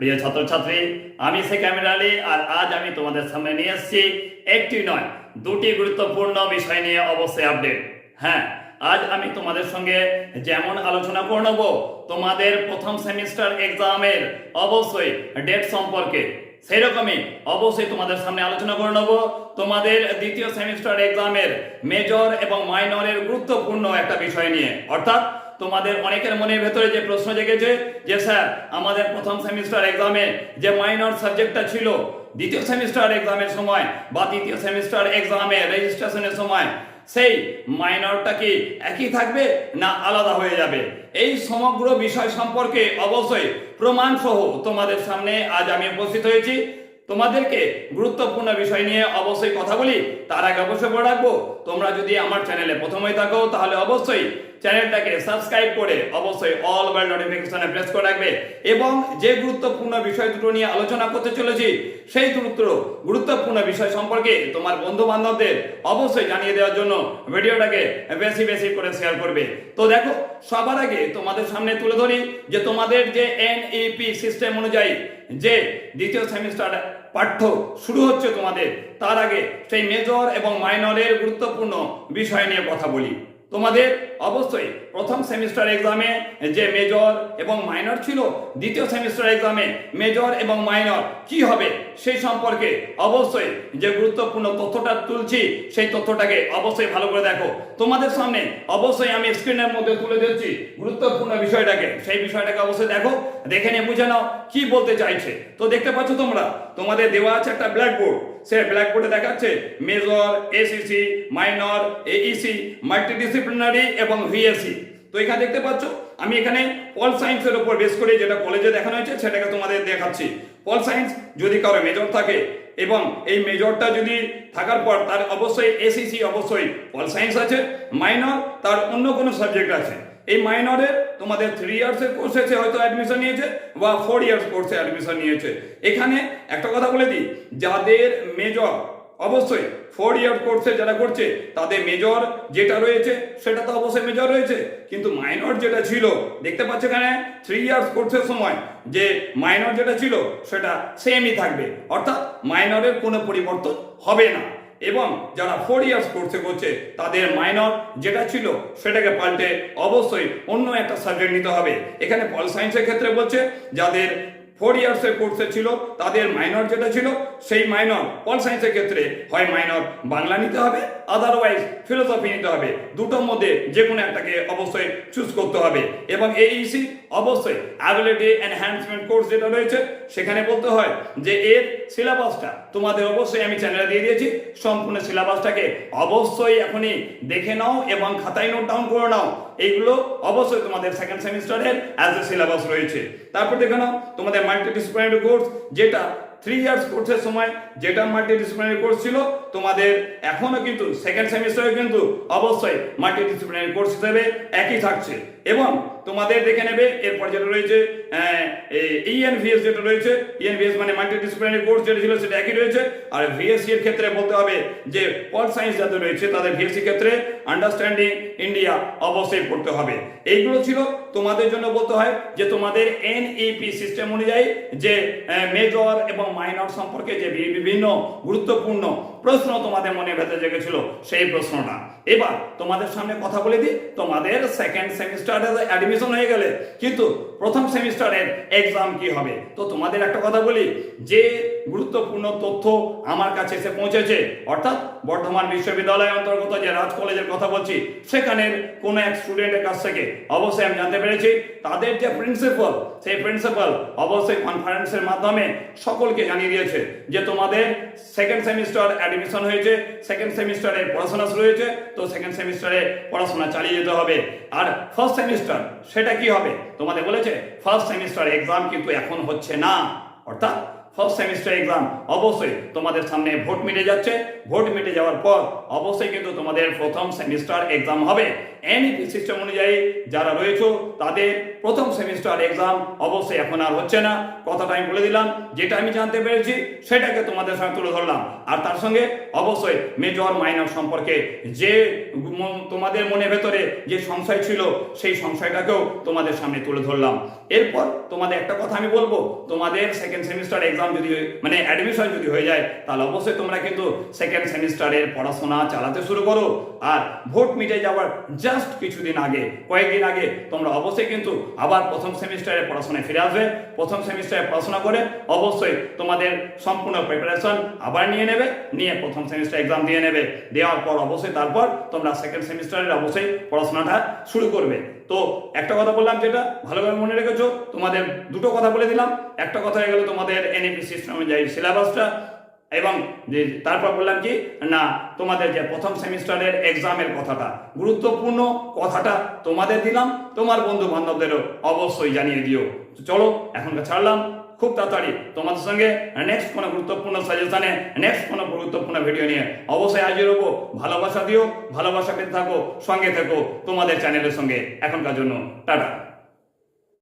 প্রিয় ছাত্রছাত্রী, আমি শেখ আমির আলী আর আজ আমি তোমাদের সামনে নিয়ে এসেছি একটি নয়, দুটি গুরুত্বপূর্ণ বিষয় নিয়ে অবশ্যই আপডেট হ্যাঁ আজ আমি তোমাদের সঙ্গে যেমন আলোচনা করে নেব, তোমাদের প্রথম সেমিস্টার এক্সামের অবশ্যই ডেট সম্পর্কে সেই রকমই অবশ্যই তোমাদের সামনে আলোচনা করে নেব। তোমাদের দ্বিতীয় সেমিস্টার এক্সামের মেজর এবং মাইনরের গুরুত্বপূর্ণ একটা বিষয় নিয়ে। অর্থাৎ তোমাদের অনেকের মনের ভেতরে যে প্রশ্ন জেগেছে যে স্যার, আমাদের প্রথম সেমিস্টার এক্সামে যে মাইনর সাবজেক্টটা ছিল, দ্বিতীয় সেমিস্টার এক্সামের সময় বা দ্বিতীয় সেমিস্টার এক্সামে রেজিস্ট্রেশনের সময়, সেই মাইনরটা কি একই থাকবে না আলাদা হয়ে যাবে? এই সমগ্র বিষয় সম্পর্কে অবশ্যই প্রমাণ সহ তোমাদের সামনে আজ আমি উপস্থিত হয়েছি। তোমাদেরকে গুরুত্বপূর্ণ বিষয় নিয়ে অবশ্যই কথা বলি। তার আগে অবশ্যই বলে রাখব, তোমরা যদি আমার চ্যানেলে প্রথমেই থাকো, তাহলে অবশ্যই চ্যানেলটাকে সাবস্ক্রাইব করে অবশ্যই অল বেল নোটিফিকেশনে প্রেস করে রাখবে। এবং যে গুরুত্বপূর্ণ বিষয় দুটো নিয়ে আলোচনা করতে চলেছি, সেই গুরুত্ব গুরুত্বপূর্ণ বিষয় সম্পর্কে তোমার বন্ধু বান্ধবদের অবশ্যই জানিয়ে দেওয়ার জন্য ভিডিওটাকে বেশি বেশি করে শেয়ার করবে। তো দেখো, সবার আগে তোমাদের সামনে তুলে ধরি যে তোমাদের যে এনইপি সিস্টেম অনুযায়ী যে দ্বিতীয় সেমিস্টার পাঠ্য শুরু হচ্ছে তোমাদের। তার আগে সেই মেজর এবং মাইনরের গুরুত্বপূর্ণ বিষয় নিয়ে কথা বলি। তোমাদের অবশ্যই প্রথম সেমিস্টার এক্সামে যে মেজর এবং মাইনর ছিল, দ্বিতীয় সেমিস্টার এক্সামে মেজর এবং মাইনর কি হবে সেই সম্পর্কে অবশ্যই যে গুরুত্বপূর্ণ তথ্যটা তুলছি, সেই তথ্যটাকে অবশ্যই ভালো করে দেখো। তোমাদের সামনে অবশ্যই আমি স্ক্রিনের মধ্যে তুলে দিচ্ছি গুরুত্বপূর্ণ বিষয়টাকে। সেই বিষয়টাকে অবশ্যই দেখো, দেখে নিয়ে বুঝে নাও কি বলতে চাইছে। তো দেখতে পাচ্ছ তোমরা, তোমাদের দেওয়া আছে একটা ব্ল্যাকবোর্ড সে ব্ল্যাকবোর্ডে দেখাচ্ছে major SEC minor AEC multidisciplinary এবং ভিএসসি তো এখানে দেখতে পাচ্ছ, আমি এখানে পল সায়েন্সের উপর বেস করে যেটা কলেজে দেখানো হয়েছে সেটাকে তোমাদের দেখাচ্ছি। পল সায়েন্স যদি কারও মেজর থাকে এবং এই মেজরটা যদি থাকার পর তার অবশ্যই এসিসি অবশ্যই পল সায়েন্স আছে মাইনর তার অন্য কোনো সাবজেক্ট আছে। এই মাইনরের তোমাদের থ্রি ইয়ার্সের কোর্সে সে হয়তো অ্যাডমিশন নিয়েছে বা ফোর ইয়ার্স কোর্সে অ্যাডমিশন নিয়েছে। এখানে একটা কথা বলে দিই, যাদের মেজর অবশ্যই ফোর ইয়ার কোর্সে যারা করছে, তাদের মেজর যেটা রয়েছে, সেটা তো অবশ্যই মেজর রয়েছে। কিন্তু মাইনর যেটা ছিল, দেখতে পাচ্ছ এখানে থ্রি ইয়ার্স কোর্সের সময় যে মাইনর যেটা ছিল, সেটা সেমই থাকবে। অর্থাৎ মাইনরের কোনো পরিবর্তন হবে না। এবং যারা ফোর ইয়ার্স কোর্সে করছে, তাদের মাইনর যেটা ছিল সেটাকে পাল্টে অবশ্যই অন্য একটা সাবজেক্ট নিতে হবে। এখানে পল সায়েন্সের ক্ষেত্রে বলছে, যাদের ফোর ইয়ার্সের কোর্সে ছিল, তাদের মাইনর যেটা ছিল, সেই মাইনর পল সায়েন্সের ক্ষেত্রে? হয় মাইনর বাংলা নিতে হবে আদারওয়াইজ ফিলোসফি নিতে হবে। দুটোর মধ্যে যে কোনো একটাকে অবশ্যই চুজ করতে হবে। এবং এইসি অবশ্যই অ্যাবিলিটি এনহ্যান্সমেন্ট কোর্স যেটা রয়েছে, সেখানে বলতে হয় যে এর সিলেবাসটা তোমাদের অবশ্যই আমি চ্যানেলে দিয়ে দিয়েছি, সম্পূর্ণ সিলেবাসটাকে অবশ্যই এখনই দেখে নাও এবং খাতায় নোট ডাউন করে নাও। এইগুলো অবশ্যই তোমাদের সেকেন্ড সেমিস্টারের অ্যাজ এ সিলেবাস রয়েছে। তারপর দেখে নাও, তোমাদের মাল্টিডিসিপ্লিনারি কোর্স যেটা থ্রি ইয়ার্স কোর্সের সময় যেটা মাল্টিডিসিপ্লিনারি কোর্স ছিল, তোমাদের এখনও কিন্তু সেকেন্ড সেমিস্টারে কিন্তু অবশ্যই মাল্টিডিসিপ্লিনারি কোর্স হিসেবে একই থাকছে। এবং তোমাদের দেখে নেবে, এরপর যেটা রয়েছে ইএনভিএস যেটা রয়েছে ইএনভিএস মানে মাল্টিডিসিপ্লিনারি কোর্স যেটা ছিল সেটা একই রয়েছে। আর ভিএসসি এর ক্ষেত্রে বলতে হবে যে পল সায়েন্স যাদের রয়েছে, তাদের ভিএসসি ক্ষেত্রে আন্ডারস্ট্যান্ডিং ইন্ডিয়া অবশ্যই পড়তে হবে। এইগুলো ছিল তোমাদের জন্য বলতে হয় যে তোমাদের এনইপি সিস্টেম অনুযায়ী যে মেজর এবং মাইনর সম্পর্কে যে বিভিন্ন গুরুত্বপূর্ণ প্রশ্ন তোমাদের মনে ভেতরে জেগেছিল সেই প্রশ্নটা। এবার তোমাদের সামনে কথা বলে দিই, তোমাদের সেকেন্ড সেমিস্টারে অ্যাডমিশন হয়ে গেলে, কিন্তু প্রথম সেমিস্টারের এক্সাম কি হবে? তো তোমাদের একটা কথা বলি, যে গুরুত্বপূর্ণ তথ্য আমার কাছে এসে পৌঁছেছে, অর্থাৎ বর্ধমান বিশ্ববিদ্যালয় অন্তর্গত যে রাজ কলেজের কথা বলছি, সেখানের কোন এক স্টুডেন্টের কাছ থেকে, অবশ্যই আমি জানতে পেরেছি, তাদের যে প্রিন্সিপাল সেই প্রিন্সিপাল অবশ্যই কনফারেন্সের মাধ্যমে সকলকে জানিয়ে দিয়েছে যে তোমাদের সেকেন্ড সেমিস্টার অ্যাডমিশন হয়েছে সেকেন্ড সেমিস্টারে পড়াশোনা শুরু হয়েছে তো সেকেন্ড সেমিস্টারে পড়াশোনা চালিয়ে যেতে হবে। আর ফার্স্ট সেমিস্টার সেটা কি হবে? তোমাদের বলেছে ফার্স্ট সেমিস্টার এক্সাম কিন্তু এখন হচ্ছে না। অর্থাৎ ফার্স্ট সেমিস্টার এক্সাম অবশ্যই তোমাদের সামনে ভোট মিটে যাচ্ছে। ভোট মিটে যাওয়ার পর অবশ্যই কিন্তু তোমাদের প্রথম সেমিস্টার এক্সাম হবে। এনইপি সিস্টেম অনুযায়ী যারা রয়েছে, তাদের প্রথম সেমিস্টার এক্সাম অবশ্যই এখন আর হচ্ছে না। কথাটা আমি বলে দিলাম, যেটা আমি জানতে পেরেছি, সেটাকে তোমাদের সামনে তুলে ধরলাম। আর তার সঙ্গে অবশ্যই মেজর মাইনর সম্পর্কে যে তোমাদের মনে ভেতরে যে সংশয় ছিল, সেই সংশয়টাকেও তোমাদের সামনে তুলে ধরলাম। এরপর তোমাদের একটা কথা আমি বলব, তোমাদের সেকেন্ড সেমিস্টার এক্সাম যদি মানে অ্যাডমিশন যদি হয়ে যায়, তাহলে অবশ্যই তোমরা কিন্তু সেকেন্ড সেমিস্টারের পড়াশোনা চালাতে শুরু করো। আর ভোট মিটে যাওয়ার জাস্ট কিছুদিন আগে, কয়েকদিন আগে তোমরা অবশ্যই কিন্তু আবার প্রথম সেমিস্টারে পড়াশোনায় ফিরে আসবে। প্রথম সেমিস্টারে পড়াশোনা করে অবশ্যই তোমাদের সম্পূর্ণ প্রিপারেশন আবার নিয়ে নেবে, নিয়ে প্রথম সেমিস্টার এক্সাম দিয়ে নেবে। দেওয়ার পর অবশ্যই তারপর তোমরা সেকেন্ড সেমিস্টারের অবশ্যই পড়াশোনাটা শুরু করবে। তো একটা কথা বললাম যেটা, ভালোভাবে মনে রেখেছো? তোমাদের দুটো কথা বলে দিলাম। একটা কথা হয়ে গেল তোমাদের এনএপি সিস্টেম অনুযায়ী সিলেবাসটা এবং তারপর বললাম কি, না, তোমাদের যে প্রথম সেমিস্টারের এক্সামের কথাটা, গুরুত্বপূর্ণ কথাটা তোমাদের দিলাম, তোমার বন্ধু বান্ধবদেরও অবশ্যই জানিয়ে দিও। চলো, এখনকার ছাড়লাম, খুব তাড়াতাড়ি তোমাদের সঙ্গে নেক্সট কোনো গুরুত্বপূর্ণ সাজেশনে নেক্সট কোনো গুরুত্বপূর্ণ ভিডিও নিয়ে অবশ্যই হাজির হব। ভালোবাসা দিও, ভালোবাসা পেতে থাকো, সঙ্গে থেকো তোমাদের চ্যানেলের সঙ্গে। এখনকার জন্য, টাটা।